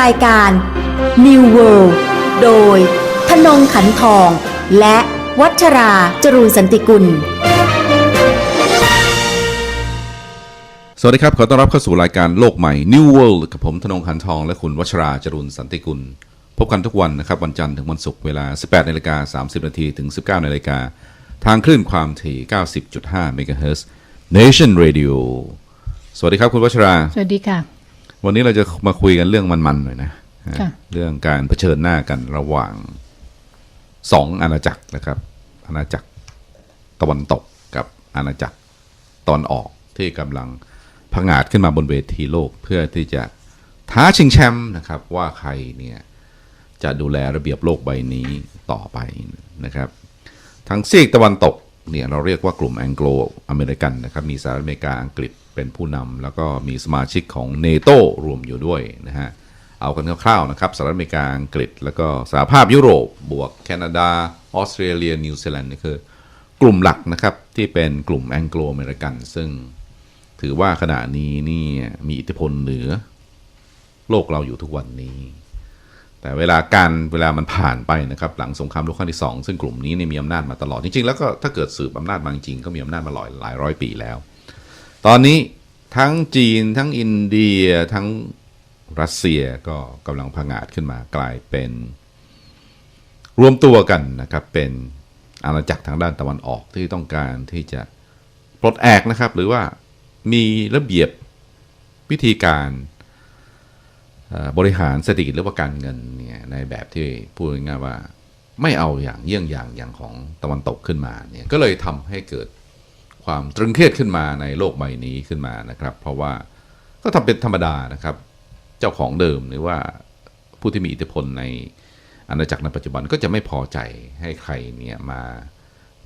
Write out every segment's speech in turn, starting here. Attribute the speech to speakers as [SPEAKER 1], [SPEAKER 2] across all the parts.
[SPEAKER 1] รายการ New World โดยธนงขันทอง และวัชราจรูนสันติกุล
[SPEAKER 2] สวัสดีครับ ขอต้อนรับเข้าสู่รายการโลกใหม่ New World กับผมธนงคันทอง และคุณวัชราจรุนสันติกุล พบกันทุกวันนะครับ วันจันทร์ถึงวันศุกร์เวลา 18นาฬิกา30นาทีถึง 19นาฬิกาทางคลื่นความถี่ 90.5เมกะเฮิรตซ์ Nation Radio สวัสดีครับคุณวัชรา
[SPEAKER 3] สวัสดีค่ะ
[SPEAKER 2] วันนี้เราจะมาคุยกันเรื่องมันๆหน่อยนะ
[SPEAKER 3] ค่ะ
[SPEAKER 2] เรื่องการเผชิญหน้ากันระหว่างสองอาณาจักรนะครับ อาณาจักรตะวันตกกับอาณาจักรตอนออกที่กำลังผงาดขึ้นมาบนเวทีโลกเพื่อที่จะท้าชิงแชมป์นะครับ ว่าใครเนี่ยจะดูแลระเบียบโลกใบนี้ต่อไปนะครับทางซีกตะวันตกเนี่ยเราเรียกว่ากลุ่มแองโกลอเมริกันนะครับ มีสหรัฐอเมริกาอังกฤษ เป็นผู้นำแล้วก็มีสมาชิกของเนโตรวมอยู่ด้วยนะฮะ เอากันคร่าวๆนะครับสหรัฐอเมริกาอังกฤษ แล้วก็สหภาพยุโรป บวกแคนาดา ออสเตรเลีย นิวซีแลนด์นี่คือกลุ่มหลักนะครับ ที่เป็นกลุ่มแองโกลอเมริกัน ซึ่งถือว่าขณะนี้นี่มีอิทธิพลเหนือ โลกเราอยู่ทุกวันนี้ แต่เวลาการเวลามันผ่านไปนะครับ หลังสงครามโลกครั้งที่สองซึ่งกลุ่มนี้เนี่ยมีอำนาจมาตลอดจริงๆ แล้วก็ถ้าเกิดสืบอำนาจมาจริงก็มีอำนาจมาหลายหลายร้อยปีแล้ว ตอนนี้ทั้งจีนทั้งอินเดียทั้งรัสเซียก็กำลังผงาดขึ้นมากลายเป็น รวมตัวกันนะครับเป็นอาณาจักรทางด้านตะวันออกที่ต้องการที่จะปลดแอกนะครับ หรือว่ามีระเบียบวิธีการบริหารเศรษฐกิจหรือว่าการเงินเนี่ยในแบบที่พูดง่ายว่าไม่เอาอย่างเยี่ยงอย่างอย่างของตะวันตกขึ้นมาเนี่ยก็เลยทำให้เกิด ความตรึงเครียดขึ้นมาในโลกใบนี้ขึ้นมานะครับ เพราะว่าก็ทำเป็นธรรมดานะครับ เจ้าของเดิมหรือว่าผู้ที่มีอิทธิพลในอาณาจักรในปัจจุบันก็จะไม่พอใจให้ใครเนี่ยมา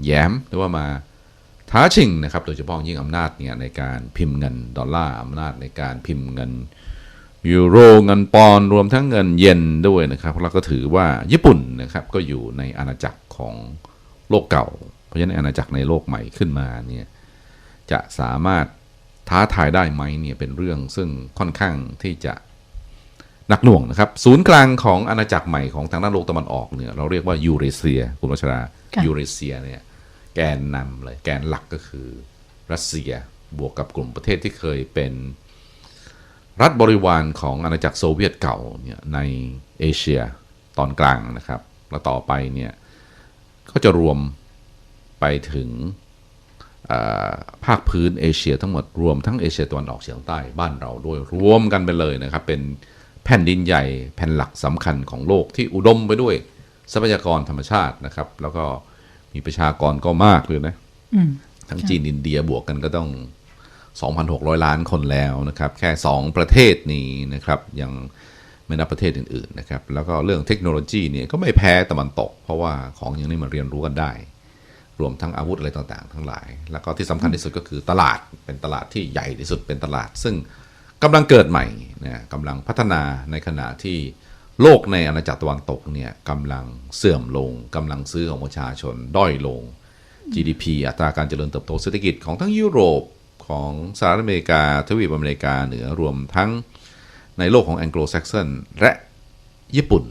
[SPEAKER 2] แย้มหรือว่ามาท้าชิงนะครับโดยเฉพาะยิ่งอำนาจเนี่ยในการพิมพ์เงินดอลลาร์อำนาจในการพิมพ์เงินยูโรเงินปอนด์รวมทั้งเงินเยนด้วยนะครับแล้วก็ถือว่าญี่ปุ่นนะครับก็อยู่ในอาณาจักรของโลกเก่า เพราะฉะนั้นอาณาจักรในโลกใหม่ขึ้นมาเนี่ย จะสามารถท้าทายได้ไหมเนี่ยเป็นเรื่องซึ่งค่อนข้างที่จะหนักหน่วงนะครับ ศูนย์กลางของอาณาจักรใหม่ของทางด้านโลกตะวันออกเนี่ยเราเรียกว่ายูเรเซียคุณวัชรายูเรเซียเนี่ยแกนนำเลยแกนหลักก็คือรัสเซียบวกกับกลุ่มประเทศที่เคยเป็นรัฐบริวารของอาณาจักรโซเวียตเก่าเนี่ยในเอเชียตอนกลางนะครับ แล้วต่อไปเนี่ยก็จะรวมไปถึง ภาคพื้นเอเชียทั้งหมดรวมทั้งเอเชียตะวันออกเฉียงใต้บ้านเราด้วยรวมกันไปเลยนะครับ เป็นแผ่นดินใหญ่แผ่นหลักสำคัญของโลกที่อุดมไปด้วยทรัพยากรธรรมชาตินะครับ แล้วก็มีประชากรก็มากเลยนะ
[SPEAKER 3] อืม
[SPEAKER 2] ทั้งจีนอินเดียบวกกันก็ต้อง 2,600 ล้านคนแล้วนะครับ แค่ 2 ประเทศนี้นะครับ ยังไม่นับประเทศอื่นๆนะครับ แล้วก็เรื่องเทคโนโลยีเนี่ยก็ไม่แพ้ตะวันตก เพราะว่าของอย่างนี้มันเรียนรู้กันได้ รวมทั้งอาวุธอะไรต่างๆ ทั้งหลาย แล้วก็ที่สำคัญที่สุดก็คือตลาดเป็นตลาดที่ใหญ่ที่สุดเป็นตลาด ซึ่งกำลังเกิดใหม่นะกำลังพัฒนาในขณะที่โลกในอาณาจักรตะวันตกเนี่ยกำลังเสื่อมลงกำลังซื้อของประชาชนด้อยลง GDP อัตราการเจริญเติบโตเศรษฐกิจของทั้งยุโรปของสหรัฐอเมริกาทวีปอเมริกาเหนือรวมทั้งในโลกของแองโกลแซกซอนและญี่ปุ่น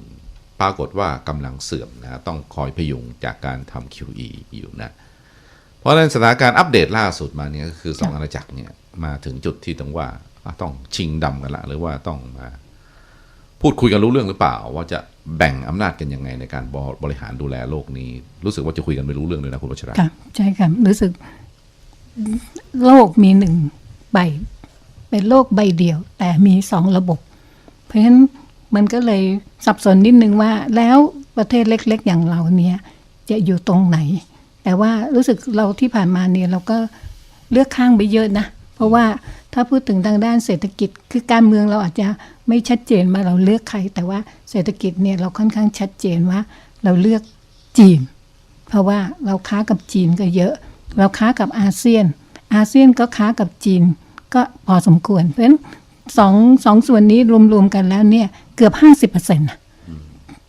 [SPEAKER 2] ปรากฏว่ากำลังเสื่อมนะต้องคอยพยุงจากการทำ QE อยู่นะ เพราะฉะนั้นสถานการณ์อัปเดตล่าสุดมาเนี่ยก็คือสองอาณาจักรเนี่ยมาถึงจุดที่ต้องว่าต้องชิงดำกันละ หรือว่าต้องมา พูดคุยกันรู้เรื่องหรือเปล่า ว่าจะแบ่งอำนาจกันยังไงในการบริหารดูแลโลกนี้ รู้สึกว่าจะคุยกันไม่รู้เรื่องเลยนะคุณวัชระ
[SPEAKER 3] ค่ะใช่ค่ะรู้สึกโลกมีหนึ่งใบ เป็นโลกใบเดียว แต่มีสองระบบ เพราะฉะนั้น มันก็เลยสับสนนิดนึงว่า แล้วประเทศเล็ก ๆ อย่างเราเนี่ยจะอยู่ตรงไหน แต่ว่ารู้สึกเราที่ผ่านมาเนี่ยเราก็เลือกข้างไปเยอะนะ เพราะว่าถ้าพูดถึงทางด้านเศรษฐกิจ คือการเมืองเราอาจจะไม่ชัดเจนว่าเราเลือกใคร แต่ว่าเศรษฐกิจเนี่ยเราค่อนข้างชัดเจนว่า เราเลือกจีน เพราะว่าเราค้ากับจีนก็เยอะ เราค้ากับอาเซียน อาเซียนก็ค้ากับจีนก็พอสมควร เพราะฉะนั้น สองสองส่วนนี้รวมๆกันแล้วเนี่ยเกือบห้าสิบเปอร์เซ็นต์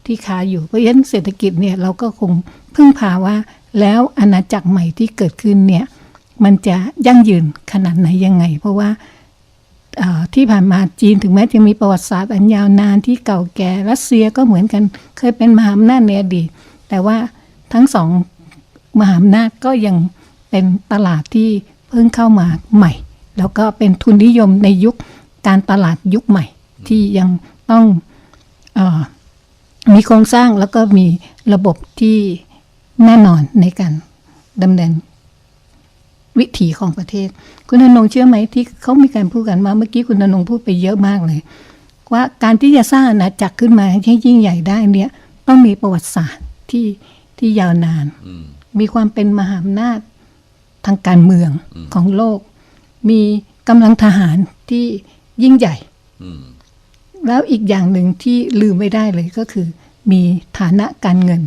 [SPEAKER 3] ที่ค้าอยู่เพราะฉะนั้นเศรษฐกิจเนี่ยเราก็คงพึ่งพาว่า แล้วอาณาจักรใหม่ที่เกิดขึ้นเนี่ยมันจะยั่งยืนขนาดไหนยังไง เพราะว่าที่ผ่านมาจีนถึงแม้จะมีประวัติศาสตร์อันยาวนานที่เก่าแก่รัสเซียก็เหมือนกันเคยเป็นมหาอำนาจในอดีตแต่ว่าทั้งสองมหาอำนาจก็ยังเป็นตลาดที่เพิ่งเข้ามาใหม่ แล้วก็เป็นทุนนิยมในยุค การตลาดยุคใหม่ ที่ยังต้องเออมีโครงสร้างแล้วก็มีระบบที่แน่นอนในการดำเนินวิถีของประเทศ คุณธนงเชื่อไหมที่เขามีการพูดกันมาเมื่อกี้คุณธนงพูดไปเยอะมากเลย ว่าการที่จะสร้างอาณาจักรขึ้นมาให้ยิ่งใหญ่ได้เนี่ยต้องมีประวัติศาสตร์ที่ที่ยาวนาน มีความเป็นมหาอำนาจทางการเมืองของโลก มีกำลังทหารที่ ยิ่งใหญ่
[SPEAKER 2] อืม
[SPEAKER 3] แล้วอีกอย่างหนึ่งที่ลืมไม่ได้เลยก็คือ มีฐานะการเงิน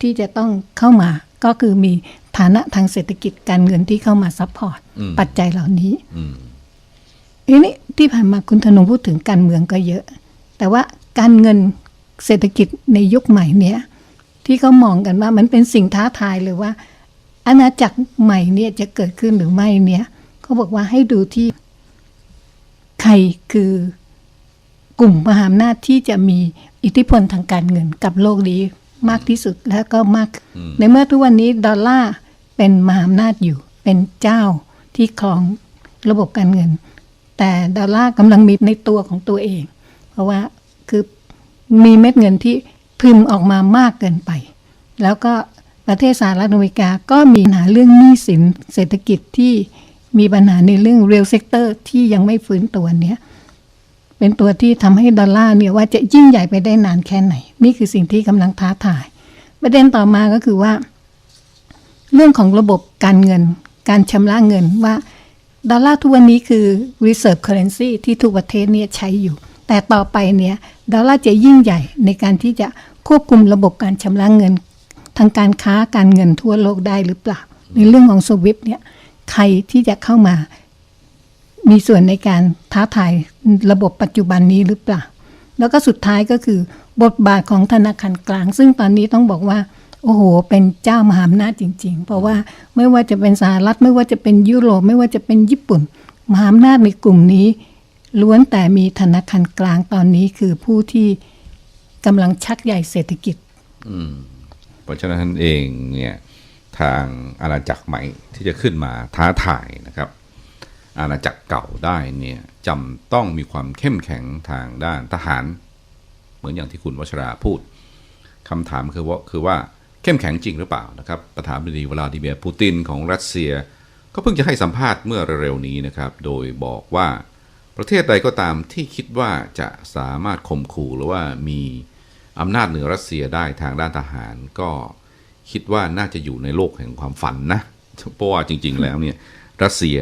[SPEAKER 3] ที่จะต้องเข้ามาก็คือมีฐานะทางเศรษฐกิจการเงินที่เข้ามาซัพพอร์ต
[SPEAKER 2] อืม
[SPEAKER 3] ปัจจัยเหล่านี้
[SPEAKER 2] อืม
[SPEAKER 3] ทีนี้ที่ผ่านมาคุณธนงพูดถึงการเมืองก็เยอะ แต่ว่าการเงินเศรษฐกิจในยุคใหม่เนี้ยที่เขามองกันว่ามันเป็นสิ่งท้าทายเลยว่า อาณาจักรใหม่เนี่ยจะเกิดขึ้นหรือไม่เนี่ยเขาบอกว่าให้ดูที่ ใครคือกลุ่มมหาอำนาจที่จะมีอิทธิพลทางการเงินกับโลกนี้มากที่สุดและก็มาก ในเมื่อทุกวันนี้ดอลลาร์เป็นมหาอำนาจอยู่ เป็นเจ้าที่ครองระบบการเงิน แต่ดอลลาร์กำลังมีในตัวของตัวเอง เพราะว่าคือมีเม็ดเงินที่พึมพ์ออกมามากเกินไป แล้วก็ประเทศสหรัฐอเมริกาก็มีปัญหาเรื่องหนี้สินเศรษฐกิจที่ มีปัญหาในเรื่อง real sector ที่ยังไม่ฟื้นตัวเนี้ยเป็นตัวที่ทำให้ดอลลาร์เนี่ยว่าจะยิ่งใหญ่ไปได้นานแค่ไหน นี่คือสิ่งที่กำลังท้าทาย ประเด็นต่อมาก็คือว่า เรื่องของระบบการเงิน การชำระเงินว่าดอลลาร์ทุกวันนี้คือ reserve currency ที่ทุกประเทศเนี่ยใช้อยู่ แต่ต่อไปเนี่ยดอลลาร์จะยิ่งใหญ่ในการที่จะควบคุมระบบการชำระเงิน ทางการค้าการเงินทั่วโลกได้หรือเปล่า ในเรื่องของสวิฟเนี่ย ใครที่จะเข้ามา มีส่วนในการท้าทายระบบปัจจุบันนี้หรือเปล่า แล้วก็สุดท้ายก็คือบทบาทของธนาคารกลาง ซึ่งตอนนี้ต้องบอกว่า โอ้โห เป็นเจ้ามหาอำนาจจริง ๆ เพราะว่าไม่ว่าจะเป็นสหรัฐ ไม่ว่าจะเป็นยุโรปไม่ว่าจะเป็นญี่ปุ่น มหาอำนาจในกลุ่มนี้ ล้วนแต่มีธนาคารกลางตอนนี้คือผู้ที่กำลังชักใหญ่เศรษฐกิจ
[SPEAKER 2] เพราะฉะนั้นเองเนี่ย ทางอาณาจักรใหม่ที่จะขึ้นมาท้าทายนะครับ อาณาจักรเก่าได้เนี่ยจำต้องมีความเข้มแข็งทางด้านทหาร เหมือนอย่างที่คุณวชราพูดคำถามคือว่าคือว่าเข้มแข็งจริงหรือเปล่านะครับประธานาธิบดีวลาดิเมียร์ปูตินของรัสเซีย ก็เพิ่งจะให้สัมภาษณ์เมื่อเร็วๆนี้นะครับ โดยบอกว่าประเทศใดก็ตามที่คิดว่าจะสามารถข่มขู่หรือว่ามีอำนาจเหนือรัสเซียได้ทางด้านทหารก็ คิดว่าน่าจะอยู่ในโลกแห่งความฝันนะเพราะว่าจริง ๆ แล้วเนี่ยรัสเซีย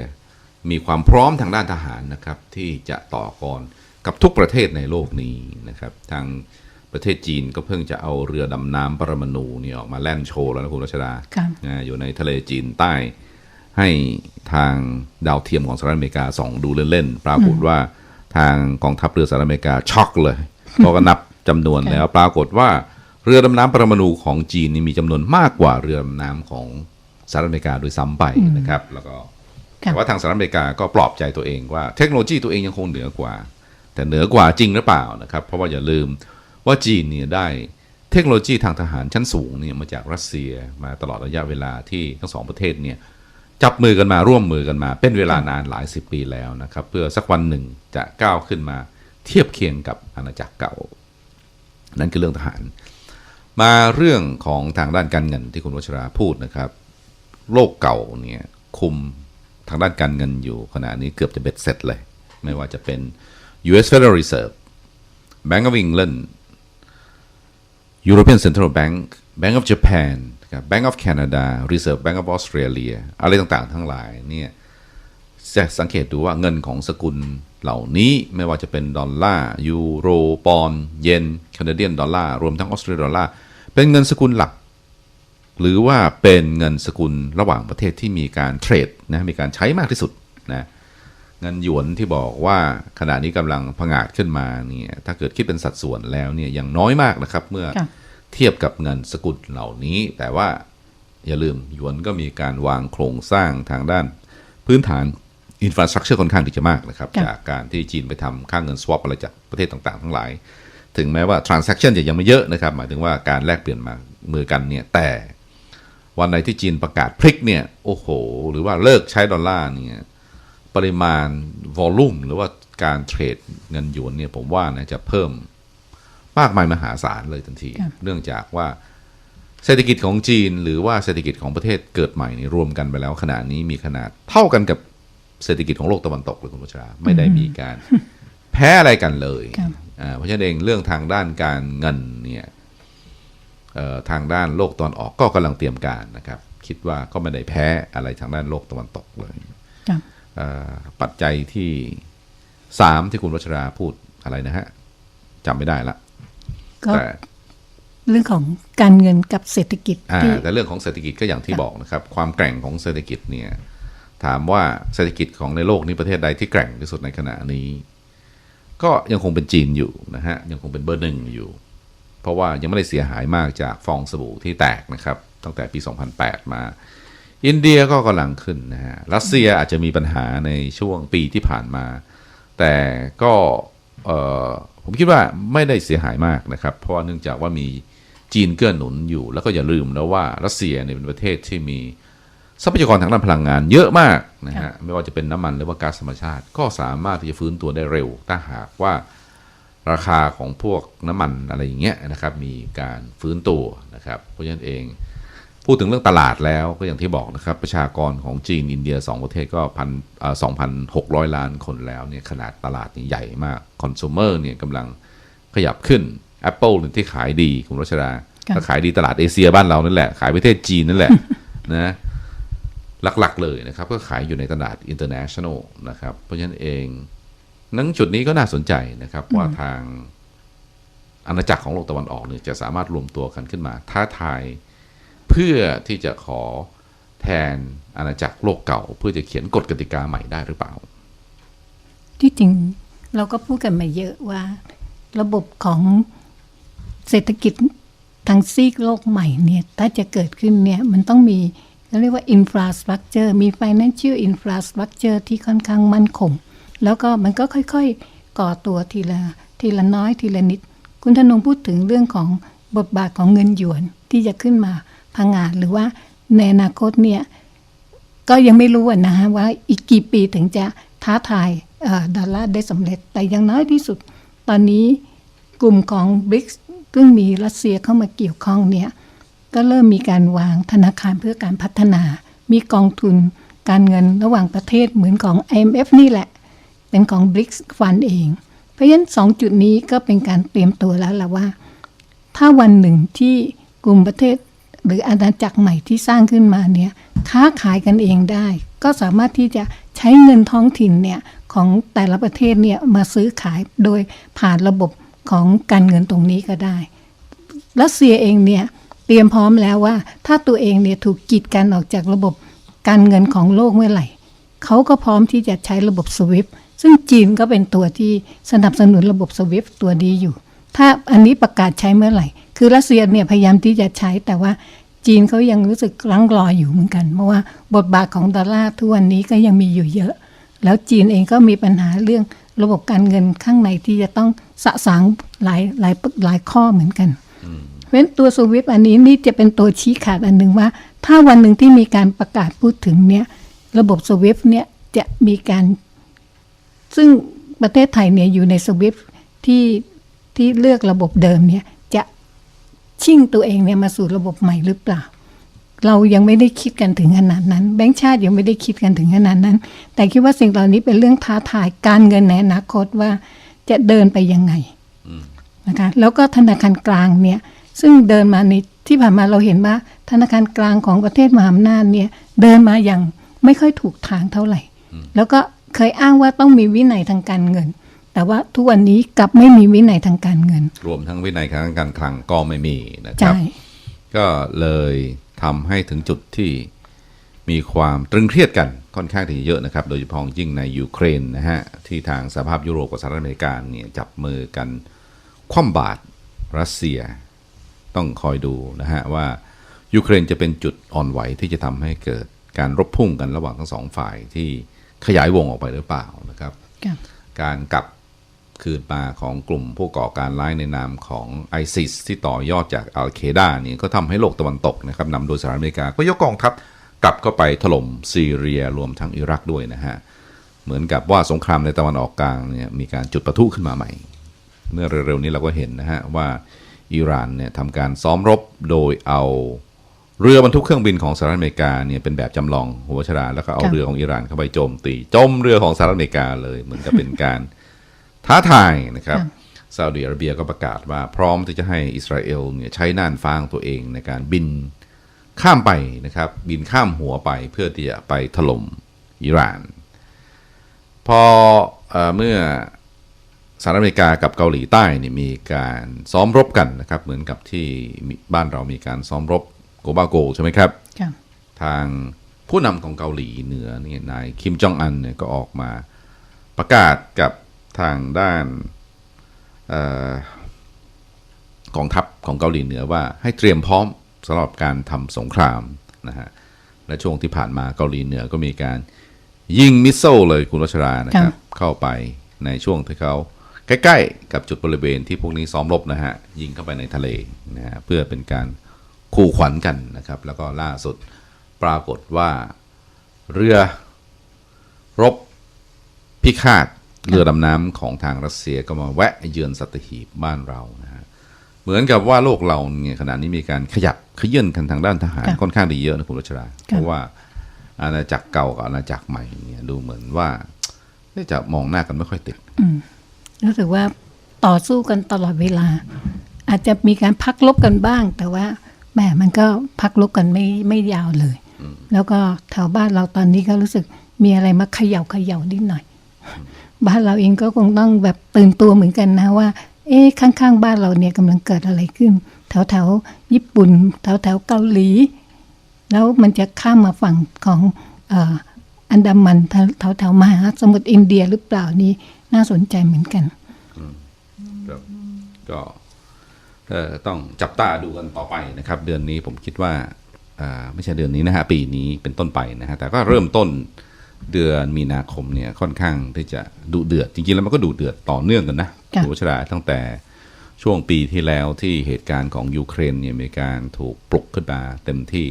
[SPEAKER 2] มีความพร้อมทางด้านทหารนะครับที่จะต่อกรกับทุกประเทศในโลกนี้นะครับ ทางประเทศจีนก็เพิ่งจะเอาเรือดำน้ำปรมาณูเนี่ยออกมาแล่นโชว์แล้วนะคุณรัชดา
[SPEAKER 3] ครับ
[SPEAKER 2] นะอยู่ในทะเลจีนใต้ให้ทางดาวเทียมของสหรัฐอเมริกาส่องดูเล่นๆ ปรากฏว่าทางกองทัพเรือสหรัฐอเมริกาช็อกเลยเพราะก็นับจำนวนแล้วปรากฏว่า เรือดำน้ำปรมาณูของจีนนี่มีจำนวนมากกว่าเรือดำน้ำของสหรัฐอเมริกาโดยซ้ำไปนะครับ แล้วก็
[SPEAKER 3] ครับ
[SPEAKER 2] แต่ว่าทางสหรัฐอเมริกาก็ปลอบใจตัวเองว่าเทคโนโลยีตัวเองยังคงเหนือกว่า แต่เหนือกว่าจริงหรือเปล่านะครับ เพราะว่าอย่าลืมว่าจีนเนี่ยได้เทคโนโลยีทางทหารชั้นสูงเนี่ยมาจากรัสเซียมาตลอดระยะเวลาที่ทั้งสองประเทศเนี่ยจับมือกันมาร่วมมือกันมา เป็นเวลานานหลายสิบปีแล้วนะครับ เพื่อสักวันหนึ่งจะก้าวขึ้นมาเทียบเคียงกับอาณาจักรเก่า นั่นคือเรื่องทหาร มาเรื่องของทางด้านการเงินที่คุณวัชราพูดนะครับ โลกเก่าเนี่ยคุมทางด้านการเงินอยู่ขณะนี้เกือบจะเบ็ดเสร็จเลย ไม่ว่าจะเป็น US Federal Reserve Bank of England European Central Bank Bank of Japan Bank of Canada Reserve Bank of Australia อะไรต่างๆ ทั้งหลายเนี่ยจะสังเกตดูว่าเงินของสกุลเหล่านี้ไม่ว่าจะเป็นดอลลาร์ยูโรปอนเยนแคนาเดียนดอลลาร์รวมทั้งออสเตรเลียดอลลาร์ เป็นเงินสกุลหลัก หรือว่าเป็นเงินสกุลระหว่างประเทศที่มีการเทรดนะมีการใช้มากที่สุดนะเงินหยวนที่บอกว่าขณะนี้กำลังผงาดขึ้นมาเนี่ยถ้าเกิดคิดเป็นสัดส่วนแล้วเนี่ยยังน้อยมากนะครับ เมื่อ
[SPEAKER 3] ครับ
[SPEAKER 2] เทียบกับเงินสกุลเหล่านี้ แต่ว่าอย่าลืมหยวนก็มีการวางโครงสร้างทางด้านพื้นฐานอินฟราสตรักเจอร์ค่อนข้างที่จะมากนะครับ
[SPEAKER 3] ครับ
[SPEAKER 2] จากการที่จีนไปทำค่าเงิน swap อะไรจากประเทศต่างๆ ทั้งหลาย ถึงแม้ว่า transaction จะยังไม่เยอะนะครับ หมายถึงว่าการแลกเปลี่ยนมามือกันเนี่ย แต่วันไหนที่จีนประกาศพลิกเนี่ย โอ้โห หรือว่าเลิกใช้ดอลลาร์เนี่ย ปริมาณวอลลุ่มหรือว่าการเทรดเงินหยวนเนี่ย ผมว่านะจะเพิ่มมากมายมหาศาลเลยทันที
[SPEAKER 3] ครับ
[SPEAKER 2] เนื่องจากว่าเศรษฐกิจของจีน หรือว่าเศรษฐกิจของประเทศเกิดใหม่นี่รวมกันไปแล้วขนาดนี้มีขนาดเท่ากันกับเศรษฐกิจของโลกตะวันตกเลยคุณผู้ชมไม่ได้มีการแพ้อะไรกันเลย
[SPEAKER 3] ครับ
[SPEAKER 2] อ่า เพราะฉะนั้นเองเรื่องทางด้านการเงินเนี่ยเอ่อทางด้านโลกตะวันออกก็กำลังเตรียมการนะครับ คิดว่าก็ไม่ได้แพ้อะไรทางด้านโลกตะวันตกเลย
[SPEAKER 3] ครับ
[SPEAKER 2] เอ่อปัจจัยที่สามที่คุณวัชราพูดอะไรนะฮะจำไม่ได้ละ
[SPEAKER 3] ก็
[SPEAKER 2] แต่
[SPEAKER 3] เรื่องของการเงินกับเศรษฐกิจ
[SPEAKER 2] อ่า
[SPEAKER 3] ที่
[SPEAKER 2] แต่เรื่องของเศรษฐกิจก็อย่างที่
[SPEAKER 3] ครับ
[SPEAKER 2] บอกนะครับ ความแกร่งของเศรษฐกิจเนี่ย ถามว่าเศรษฐกิจของในโลกนี้ประเทศใดที่แกร่งที่สุดในขณะนี้ ก็ยังคงเป็นจีนอยู่นะฮะยังคงเป็นเบอร์หนึ่งอยู่ เพราะว่ายังไม่ได้เสียหายมากจากฟองสบู่ที่แตกนะครับตั้งแต่ปี 2008 มา อินเดียก็กำลังขึ้นนะฮะรัสเซียอาจจะมีปัญหาในช่วงปีที่ผ่านมา แต่ก็ผมคิดว่าไม่ได้เสียหายมากนะครับ เพราะว่าเนื่องจากว่ามีจีนเกื้อหนุนอยู่ แล้วก็อย่าลืมนะว่ารัสเซียเนี่ยเป็นประเทศที่มี ทรัพยากรทางด้านพลังงานเยอะมากนะ
[SPEAKER 3] ครั
[SPEAKER 2] ฮะ
[SPEAKER 3] บ
[SPEAKER 2] ไม่ว่าจะเป็นน้ำมันหรือว่าก๊าซธรรมชาติ ก็สามารถที่จะฟื้นตัวได้เร็ว ถ้าหากว่าราคาของพวกน้ำมันอะไรอย่างเงี้ยนะครับ มีการฟื้นตัวนะครับ เพราะฉะนั้นเองพูดถึงเรื่องตลาดแล้วก็อย่างที่บอกนะครับ ประชากรของจีนอินเดียสองประเทศก็พันสองพันหกร้อยล้านคนแล้วเนี่ยขนาดตลาดนี่ใหญ่มากคอน sumer เนี่ยกำลังขยับขึ้น Apple เนี่ยที่ขายดีคุณรัชดา
[SPEAKER 3] ครับ
[SPEAKER 2] ก็ขายดีตลาดเอเชียบ้านเรานั่นแหละ ขายประเทศจีนนั่นแหละนะ หลักๆเลยนะครับ ก็ขายอยู่ในตลาด international นะครับ เพราะฉะนั้นเองนังจุดนี้ก็น่าสนใจนะครับ ว่าทางอาณาจักรของโลกตะวันออกเนี่ยจะสามารถรวมตัวกันขึ้นมา ท้าทายเพื่อที่จะขอแทนอาณาจักรโลกเก่า เพื่อจะเขียนกฎกติกาใหม่ได้หรือเปล่า
[SPEAKER 3] ที่จริงเราก็พูดกันมาเยอะว่า ระบบของเศรษฐกิจทางซีกโลกใหม่เนี่ยถ้าจะเกิดขึ้นเนี่ยมันต้องมี เขาเรียกว่า infrastructure มี financial infrastructure ที่ค่อนข้างมั่นคง แล้วก็มันก็ค่อยๆ ก่อตัวทีละทีละน้อยทีละนิด คุณธนงพูดถึงเรื่องของบทบาทของเงินหยวนที่จะขึ้นมาพังงาดหรือว่าในอนาคตเนี่ย ก็ยังไม่รู้นะฮะว่าอีกกี่ปีถึงจะท้าทายออดอลลาร์ได้สำเร็จ แต่อย่างน้อยที่สุด ตอนนี้กลุ่มของบริกส์ซึ่งมีรัสเซียเข้ามาเกี่ยวข้องเนี่ย ก็เริ่มมีการวางธนาคารเพื่อการพัฒนา มีกองทุนการเงินระหว่างประเทศเหมือนของ IMF นี่แหละ เป็นของ BRICS Fund เอง เพราะฉะนั้นสองจุดนี้ก็เป็นการเตรียมตัวแล้วล่ะว่า ถ้าวันหนึ่งที่กลุ่มประเทศหรืออาณาจักรใหม่ที่สร้างขึ้นมาเนี่ยค้าขายกันเองได้ ก็สามารถที่จะใช้เงินท้องถิ่นเนี่ยของแต่ละประเทศเนี่ยมาซื้อขายโดยผ่านระบบของการเงินตรงนี้ก็ได้รัสเซียเองเนี่ย เตรียมพร้อมแล้วว่า ถ้าตัวเองเนี่ยถูกกีดกันออกจากระบบการเงินของโลกเมื่อไหร่เขาก็พร้อมที่จะใช้ระบบสวิฟซึ่งจีนก็เป็นตัวที่สนับสนุนระบบสวิฟตัวดีอยู่ ถ้าอันนี้ประกาศใช้เมื่อไหร่ คือรัสเซียเนี่ยพยายามที่จะใช้แต่ว่าจีนเขายังรู้สึกลังรออยู่เหมือนกัน เพราะว่าบทบาทของดอลลาร์ทุกวันนี้ก็ยังมีอยู่เยอะ แล้วจีนเองก็มีปัญหาเรื่องระบบการเงินข้างในที่จะต้องสะสางหลายหลายหลายข้อเหมือนกัน ราะฉะนั้นตัวสวิฟอันนี้นี่จะเป็นตัวชี้ขาดอันหนึ่งว่า ถ้าวันหนึ่งที่มีการประกาศพูดถึงเนี่ยระบบสวิฟเนี่ยจะมีการ ซึ่งประเทศไทยเนี่ยอยู่ในสวิฟที่ที่เลือกระบบเดิมเนี่ยจะชิ่งตัวเองเนี่ยมาสู่ระบบใหม่หรือเปล่า เรายังไม่ได้คิดกันถึงขนาดนั้น แบงค์ชาติยังไม่ได้คิดกันถึงขนาดนั้น แต่คิดว่าสิ่งเหล่านี้เป็นเรื่องท้าทายการเงินในอนาคตว่าจะเดินไปยังไงนะคะแล้วก็ธนาคารกลางเนี่ย ซึ่งเดินมาในที่ผ่านมาเราเห็นว่าธนาคารกลางของประเทศมหาอำนาจเนี่ยเดินมาอย่างไม่ค่อยถูกทางเท่าไหร่ แล้วก็เคยอ้างว่าต้องมีวินัยทางการเงิน แต่ว่าทุกวันนี้กลับไม่มีวินัยทางการเงิน
[SPEAKER 2] รวมทั้งวินัยทางการคลังก็ไม่มีนะครั
[SPEAKER 3] ใช่
[SPEAKER 2] บก็เลยทำให้ถึงจุดที่มีความตรึงเครียดกันค่อนข้างที่จะเยอะนะครับ โดยเฉพาะยิ่งในยูเครนนะฮะที่ทางสหภาพยุโรปกับสหรัฐอเมริกาเนี่ยจับมือกันคว่ำบาตรรัสเซีย ต้องคอยดูนะฮะว่ายูเครนจะเป็นจุดอ่อนไหวที่จะทำให้เกิดการรบพุ่งกันระหว่างทั้งสองฝ่ายที่ขยายวงออกไปหรือเปล่านะครับ
[SPEAKER 3] ค่ะ
[SPEAKER 2] การกลับคืนมาของกลุ่มผู้ก่อการร้ายในนามของไอซิสที่ต่อยอดจากอัลเคดานี่ก็ทำให้โลกตะวันตกนะครับนำโดยสหรัฐอเมริกาก็ยกกองทัพกลับเข้าไปถล่มซีเรียรวมทั้งอิรักด้วยนะฮะเหมือนกับว่าสงครามในตะวันออกกลางเนี่ยมีการจุดประทุขึ้นมาใหม่ เมื่อเร็วๆนี้เราก็เห็นนะฮะว่า อิหร่านเนี่ยทำการซ้อมรบโดยเอาเรือบรรทุกเครื่องบินของสหรัฐอเมริกาเนี่ยเป็นแบบจำลองหัวชราแล้วก็เอาเรือของอิหร่านเข้าไปโจมตีจมเรือของสหรัฐอเมริกาเลยเหมือนกับเป็นการท้าทายนะครับซาอุดิอาระเบียก็ประกาศว่าพร้อมที่จะให้อิสราเอลเนี่ยใช้น่านฟ้าของตัวเองในการบินข้ามไปนะครับ บินข้ามหัวไปเพื่อที่จะไปถล่มอิหร่าน พอเอเมื่อ สหรัฐอเมริกากับเกาหลีใต้เนี่ยมีการซ้อมรบกันนะครับ เหมือนกับที่มีบ้านเรามีการซ้อมรบโกบาโกใช่ไหมครับ
[SPEAKER 3] ค่ะ
[SPEAKER 2] ทางผู้นำของเกาหลีเหนือเนี่ยนายคิมจองอันเนี่ยก็ออกมาประกาศกับทางด้านเออกองทัพของเกาหลีเหนือว่าให้เตรียมพร้อมสำหรับการทำสงครามนะฮะและช่วงที่ผ่านมาเกาหลีเหนือก็มีการยิงมิสไซลเลยคุณรัชรานะครับ เข้าไปในช่วงที่เขา ใกล้ๆ กับจุดบริเวณที่พวกนี้ซ้อมรบนะฮะยิงเข้าไปในทะเลนะฮะเพื่อเป็นการขู่ขวัญกันนะครับ แล้วก็ล่าสุดปรากฏว่าเรือรบพิฆาตเรือดำน้ำของทางรัสเซียก็มาแวะเยือนสัตหีบบ้านเรานะฮะเหมือนกับว่าโลกเราเนี่ยขณะนี้มีการขยับขยื่นกันทางด้านทหาร
[SPEAKER 3] ค่ะ
[SPEAKER 2] ค่อนข้างดีเยอะนะคุณรัชรา
[SPEAKER 3] ค่ะ
[SPEAKER 2] เพราะว่าอาณาจักรเก่ากับอาณาจักรใหม่เนี่ยดูเหมือนว่าเอ๊ะจะมองหน้ากันไม่ค่อยติด
[SPEAKER 3] รู้สึกว่าต่อสู้กันตลอดเวลา อาจจะมีการพักลบกันบ้าง แต่ว่าแหมมันก็พักลบกันไม่ไม่ยาวเลย แล้วก็แถวบ้านเราตอนนี้ก็รู้สึกมีอะไรมาเขย่าเขย่านิดหน่อย บ้านเราเองก็คงต้องแบบตื่นตัวเหมือนกันนะว่า เอ๊ะข้างๆ บ้านเราเนี่ยกำลังเกิดอะไรขึ้น แถวแถวญี่ปุ่น แถวแถวเกาหลี แล้วมันจะข้ามมาฝั่งของอ,อันดามันแถวแถวมหาสมุทรอินเดียหรือเปล่านี่ น่าสนใจเหมือนกัน
[SPEAKER 2] ครับก็เอ่อต้องจับตาดูกันต่อไปนะครับ เดือนนี้ผมคิดว่าอ่าไม่ใช่เดือนนี้นะฮะปีนี้เป็นต้นไปนะฮะแต่ก็เริ่มต้นเดือนมีนาคมเนี่ยค่อนข้างที่จะดุเดือด จริงๆแล้วมันก็ดุเดือดต่อเนื่องกันนะ
[SPEAKER 3] ค่ะ
[SPEAKER 2] คุณวัชราตั้งแต่ช่วงปีที่แล้วที่เหตุการณ์ของยูเครนเนี่ยมีการถูกปลุกขึ้นมาเต็มที่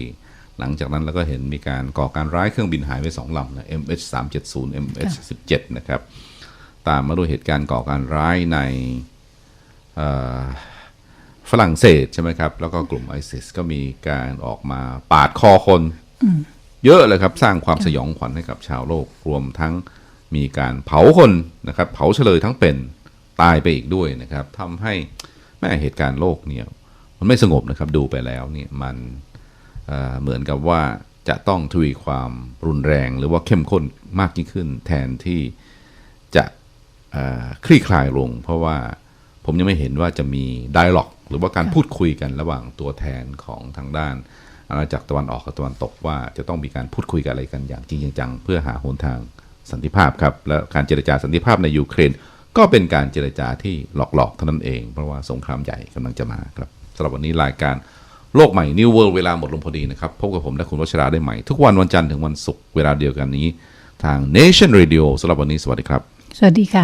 [SPEAKER 2] หลังจากนั้นเราก็เห็นมีการก่อการร้ายเครื่องบินหายไปสองลำนะ MH 370 MH 17 นะครับ ตามมาด้วยเหตุการณ์ก่อการร้ายในเอ่อฝรั่งเศสใช่ไหมครับ แล้วก็กลุ่มไอซิสก็มีการออกมาปาดคอคนเยอะเลยครับ สร้างความสยองขวัญให้กับชาวโลก รวมทั้งมีการเผาคนนะครับ เผาเฉลยทั้งเป็นตายไปอีกด้วยนะครับทำให้แม่เหตุการณ์โลกเนี่ยมันไม่สงบนะครับดูไปแล้วเนี่ยมันเอ่อเหมือนกับว่าจะต้องทวีความรุนแรงหรือว่าเข้มข้นมากยิ่งขึ้น แทนที่จะเอ่อ คลี่คลายลง เพราะว่าผมยังไม่เห็นว่าจะมีไดอะล็อก หรือว่าการพูดคุยกันระหว่างตัวแทนของทางด้านอาณาจักรตะวันออกกับตะวันตกว่าจะต้องมีการพูดคุยกันอะไรกันอย่างจริงจังๆเพื่อหาหนทางสันติภาพครับ และการเจรจาสันติภาพในยูเครน ก็เป็นการเจรจาที่หลอกๆเท่านั้นเอง เพราะว่าสงครามใหญ่กำลังจะมาครับสำหรับวันนี้รายการโลกใหม่ New World เวลาหมดลงพอดีนะครับ พบกับผมและคุณวัชราได้ใหม่ ทุกวันวันจันทร์ถึงวันศุกร์เวลาเดียวกันนี้ ทาง Nation Radio สำหรับวันนี้สวัสดีครับ
[SPEAKER 3] สวัสดีค่ะ